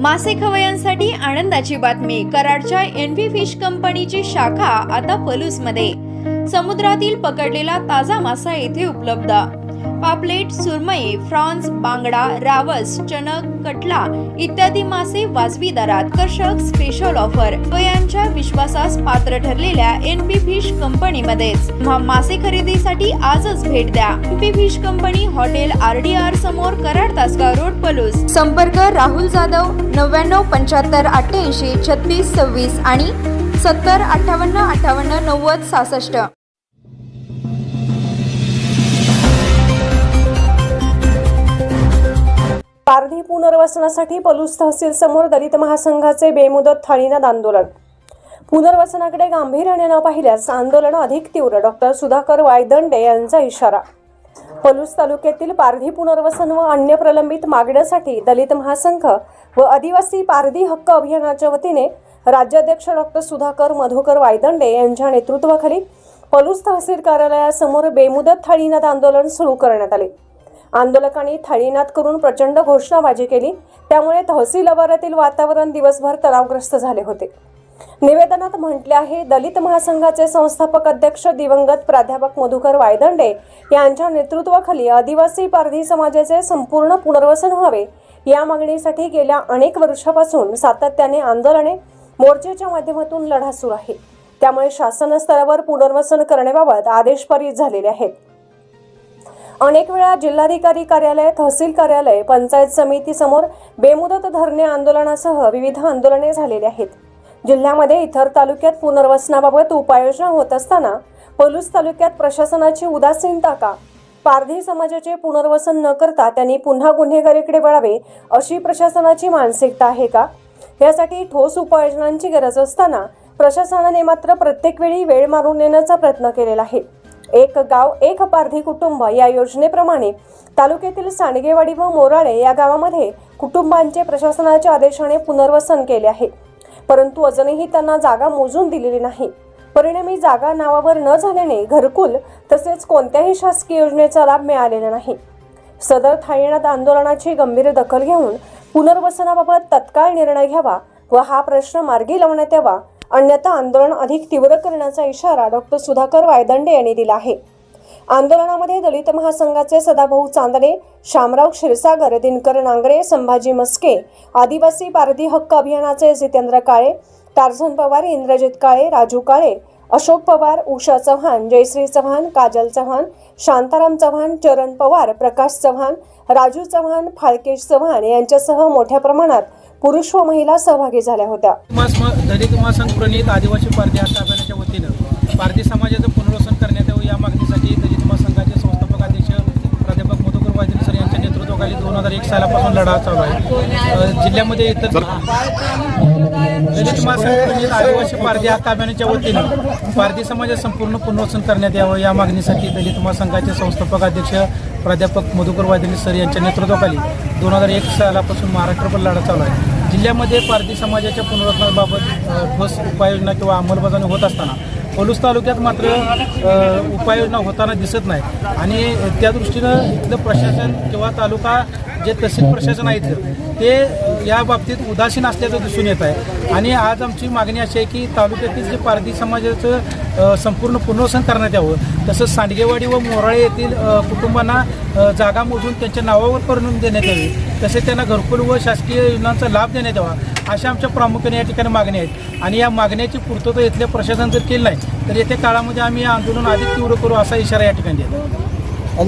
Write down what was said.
मासे खवयांसाठी आनंदाची बातमी. कराडच्या एनव्ही फिश कंपनीची शाखा आता पलूसमध्ये. समुद्रातील पकडलेला ताजा मासा येथे उपलब्ध. पापलेट सुरमई फ्रॉन्स बांगडा रावस चणक कटला इत्यादी मासे वाजवी दरात. कर्षक स्पेशल ऑफर खवयांच्या विश्वासास पात्र ठरलेल्या एनपी फिश कंपनीमध्येच. मा- मासे खरेदीसाठी आजच भेट द्या. NP fish company hotel RDR समोर कराड तासगाव रोड पलूस. संपर्क राहुल जाधव नव्याण्णव पंच्याहत्तर अठ्ठ्याऐंशी छत्तीस सव्वीस आणि सत्तर अठ्ठावन्न अठ्ठावन्न नव्वद सहासष्ट. पारधी पुनर्वसनासाठी पलूस तहसील समोर दलित महासंघाचे बेमुदत थाळीनाद आंदोलन. पुनर्वसनाकडे गांभीर्याने न पाहिल्यास आंदोलन अधिक तीव्र. डॉक्टर सुधाकर वायदंडे यांचा इशारा. पलूस तालुक्यातील पारधी पुनर्वसन व अन्य प्रलंबित मागण्यासाठी दलित महासंघ व आदिवासी पारधी हक्क अभियानाच्या वतीने राज्याध्यक्ष डॉक्टर सुधाकर मधुकर वायदंडे यांच्या नेतृत्वाखाली पलूस तहसील कार्यालयासमोर बेमुदत थाळीनाथ आंदोलन सुरू करण्यात आले. आंदोलकांनी थाळीनाथ करून प्रचंड घोषणाबाजी केली. त्यामुळे तहसील आवारातील वातावरण दिवसभर तणावग्रस्त झाले होते. निवेदनात म्हटले आहे दलित महासंघाचे संस्थापक अध्यक्ष दिवंगत प्राध्यापक मधुकर वायदंडे यांच्या नेतृत्वाखाली आदिवासी पारधी समाजाचे संपूर्ण पुनर्वसन व्हावे. या मागणीसाठी गेल्या अनेक वर्षापासून सातत्याने आंदोलने मोर्चेच्या माध्यमातून लढा सुरू आहे. त्यामुळे शासन स्तरावर पुनर्वसन करण्याबाबत आदेश पारित झालेले आहेत. अनेक वेळा जिल्हाधिकारी कार्यालय तहसील कार्यालय पंचायत समिती समोर बेमुदत धरणे आंदोलनासह विविध आंदोलने झालेली आहेत. जिल्ह्यामध्ये इतर तालुक्यात पुनर्वसनाबाबत उपाययोजना होत असताना पलूस तालुक्यात प्रशासनाची उदासीनता का पारधी समाजाचे पुनर्वसन न करता त्यांनी पुन्हा गुन्हेगारीकडे वळावे अशी प्रशासनाची मानसिकता आहे का? यासाठी ठोस उपाययोजनांची गरज असताना प्रशासनाने मात्र प्रत्येक वेळी वेळ मारून नेण्याचा प्रयत्न केलेला आहे. एक गाव एक पारधी कुटुंब या योजनेप्रमाणे तालुक्यातील सांडगेवाडी व मोराळे या गावामध्ये कुटुंबांचे प्रशासनाच्या आदेशाने पुनर्वसन केले आहे. परंतु अजूनही त्यांना जागा मोजून दिलेली नाही. परिणामी जागा नावावर न झाल्याने घरकुल तसेच कोणत्याही शासकीय योजनेचा लाभ मिळालेला नाही. सदर थायनात आंदोलनाची गंभीर दखल घेऊन पुनर्वसनाबाबत तत्काळ निर्णय घ्यावा व हा प्रश्न मार्गी लावण्यात यावा अन्यथा आंदोलन अधिक तीव्र करण्याचा इशारा डॉक्टर सुधाकर वायदंडे यांनी दिला आहे. आंदोलनामध्ये दलित महासंघाचे सदाभाऊ चांदणे शामराव क्षीरसागर दिनकर नांगरे संभाजी मस्के आदिवासी पारधी हक्क अभियानाचे जितेंद्र काळे टार्झन पवार इंद्रजित काळे राजू काळे अशोक पवार उषा चव्हाण जयश्री चव्हाण काजल चव्हाण शांताराम चव्हाण चरण पवार प्रकाश चव्हाण राजू चव्हाण फाळकेश चव्हाण यांच्यासह मोठ्या प्रमाणात पुरुष व महिला सहभागी झाल्या होत्या. दलित महासंघ प्रणित आदिवासी पारधी हक्क अभियानाच्या वतीनं पारधी समाजाचं पुनर्वसन करण्यात यावं या मागणीसाठी दलित महासंघाचे संस्थापक अध्यक्ष प्राध्यापक मधुकर वायदे सर यांच्या नेतृत्वाखाली दोन हजार एक सालापासून लढा चालू आहे. जिल्ह्यामध्ये इतर दलित महासंघ आदिवासी पारधी हक्क अभियानाच्या वतीनं पारधी समाजाचं संपूर्ण पुनर्वसन करण्यात यावं या मागणीसाठी दलित महासंघाचे संस्थापक अध्यक्ष प्राध्यापक मधुकर वायदे सर यांच्या नेतृत्वाखाली दोन हजार एक सालापासून महाराष्ट्रभर लढा चालू आहे. जिल्ह्यामध्ये पारधी समाजाच्या पुनर्वसनाबाबत ठोस उपाययोजना किंवा अंमलबजावणी होत असताना पलूस तालुक्यात मात्र उपाययोजना होताना दिसत नाही. आणि त्या दृष्टीनं इथलं प्रशासन किंवा तालुका जे तहसील प्रशासन आहे इथलं ते या बाबतीत उदासीन असल्याचं दिसून येत आहे. आणि आज आमची मागणी अशी आहे की तालुक्यातील जे पारधी समाजाचं संपूर्ण पुनर्वसन करण्यात यावं. तसंच सांडगेवाडी व मोराळे येथील कुटुंबांना जागा मोजून त्यांच्या नावावर करून देण्यात यावी. तसेच त्यांना घरकुल व शासकीय योजनांचा लाभ देण्यात यावा. अशा आमच्या प्रामुख्याने या ठिकाणी मागण्या आहेत. आणि या मागण्याची पूर्तता इथल्या प्रशासन जर केली नाही तर येत्या काळामध्ये आम्ही आंदोलन अधिक तीव्र करू असा इशारा या ठिकाणी देतो